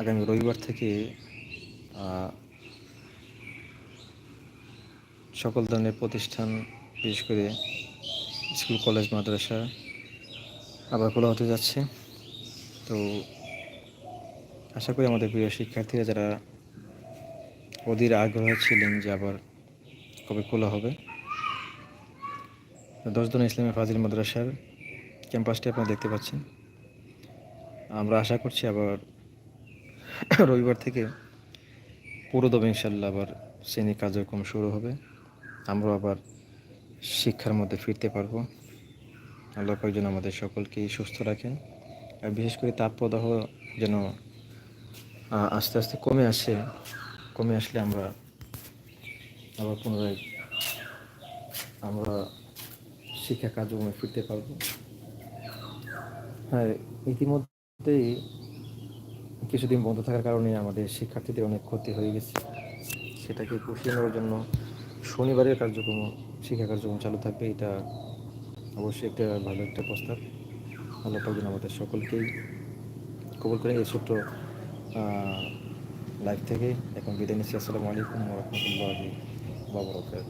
আগামী রবিবার থেকে সকল ধরনের প্রতিষ্ঠান, বিশেষ করে স্কুল, কলেজ, মাদ্রাসা আবার খোলা হতে যাচ্ছে। তো আশা করি আমাদের প্রিয় শিক্ষার্থীরা যারা অধীর আগ্রহ ছিলেন যে আবার কবে খোলা হবে, দশজন ইসলামী ফাজিল মাদ্রাসার ক্যাম্পাসটি আপনারা দেখতে পাচ্ছেন। আমরা আশা করছি আবার রবিবার থেকে পুরোদমে ইনশাল্লাহ আবার শ্রেণি কার্যক্রম শুরু হবে। আমরা আবার শিক্ষার মধ্যে ফিরতে পারব। আল্লাহ কয়েকজন আমাদের সকলকেই সুস্থ রাখেন। আর বিশেষ করে তাপপ্রদাহ যেন আস্তে আস্তে কমে আসে, কমে আসলে আমরা আবার পুনরায় আমরা শিক্ষা কার্যক্রমে ফিরতে পারব। হ্যাঁ ইতিমধ্যেই কিছুদিন বন্ধ থাকার কারণে আমাদের শিক্ষার্থীদের অনেক ক্ষতি হয়ে গেছে। সেটাকে পুষিয়ে নেওয়ার জন্য শনিবারের কার্যক্রম, শিক্ষা কার্যক্রম চালু থাকবে। এটা অবশ্যই একটা ভালো একটা প্রস্তাব। আল্লাহ পাক যেন আমাদের সকলকেই কবল করে। এই ছোট্ট লাইফ থেকে এখন বিদায় নিচ্ছি। আসসালামু আলাইকুম রহমতুল্লাহি বাবরকাত